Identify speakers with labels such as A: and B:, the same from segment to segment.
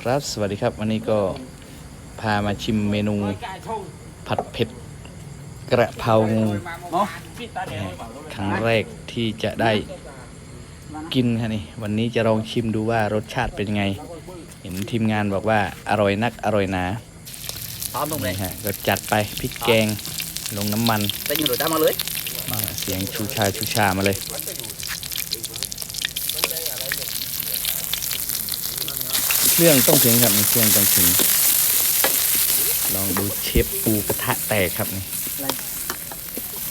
A: ครับสวัสดีครับ วันนี้ก็พามาชิมเมนูผัดเผ็ดกระเพรางูครั้งแรกที่จะได้กินครับนี่วันนี้จะลองชิมดูว่ารสชาติเป็นยังไง เห็นทีมงานบอกว่าอร่อยนักอร่อยหนา
B: พร้อมลงเลย
A: นี่ฮะก็จัดไปพริกแกงลงน้ำมัน
B: แต่ยิงหลุดตามมาเลย
A: อ่าเสียงชูชาชูชามาเลย เครื่องต้องถึงครับนี่เครื่องต้องถึง ลองดูเชฟปูกระทะแตกครับนี่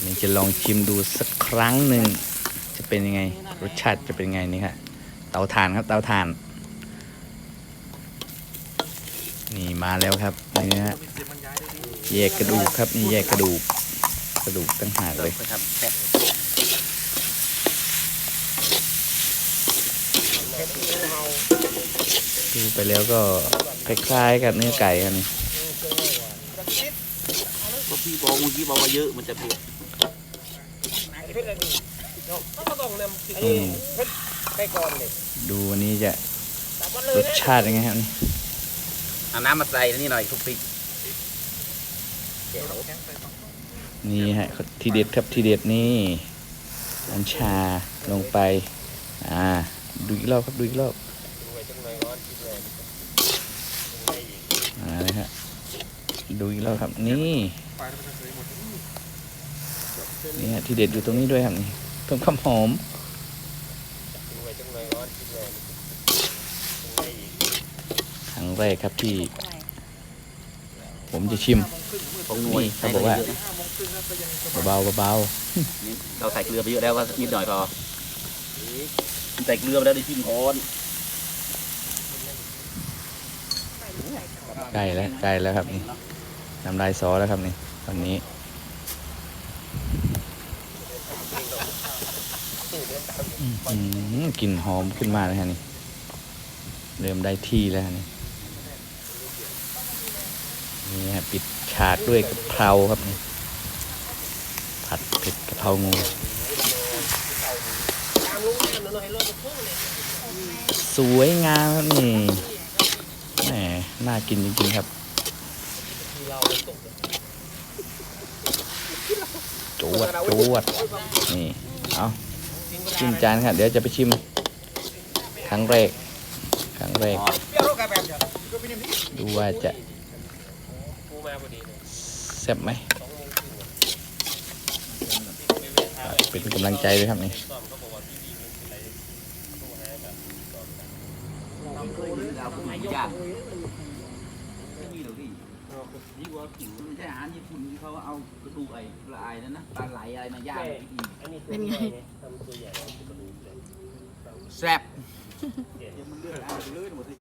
A: นี่จะลองชิมดูสักครั้งหนึ่งจะเป็นยังไง รสชาติจะเป็นยังไงนี่ครับเตาถ่านครับเตาถ่าน นี่มาแล้วครับเนี่ฮะแยกกระดูกครับนี่แยกกระดูกกระดูกตั้งหากเลย
B: ไปทำแซ่บ
A: ดูไปแล้วก็คล้ายๆกับเนื้อไก่กันนี่
B: เพราะพี่บอกเมื่อกี้บอกว่าเยอะมันจะเผ็ด
A: อืมดูวันนี้จะรสชาติยังไงครับนี่
B: เอาน้ำมาใส่นี่หน่อยทุกพริกเดี๋ยว
A: นี่ฮะทีเด็ดครับทีเด็ดนี่น้ำชาลงไป อ่า ดูอีกรอบครับดูอีกรอบอ่าเลยฮะ ดูอีกรอบครับ นี่นี่ฮะทีเด็ดอยู่ตรงนี้ด้วยครับนี่เพิ่มความหอมครั้งแรกครับที่ ผมจะชิม
B: ของงวย
A: นี่เขาบอกว่าเบาๆเบา
B: นี่เราใส่เกลือไปเยอะแล้วก็นิดหน่อยพอใส่เกลือไปแล้วได้ชิมร้อน
A: ๆใกล้แล้วใกล้แล้วครับ น้ำลายซอแล้วครับนี่ตอนนี้อื้อหือกลิ่นหอมขึ้นมาเลยฮะนี่ เริ่มได้ที่แล้วนี่นี่ฮะปิดฉากด้วยกะเพราครับนี่ผัดเผ็ดกะเพรางูสวยงามครับนี่แหมน่ากินจริงๆครับ จวดจวดนี่ เอาชิมจานครับเดี๋ยวจะไปชิมครั้งแรกครั้งแรก ดูว่าจะแซ่บไหม เป็นกำลังใจด้วยครับนี่
B: ยาก นี่ว่าผิวไม่ใช่อาหารญี่ปุ่นที่เขาเอากระดูกไอ้ปลาไอ้นั่นนะปลาไหลอะไรมาย่างกิน
C: เป็นไง
B: แซ่บ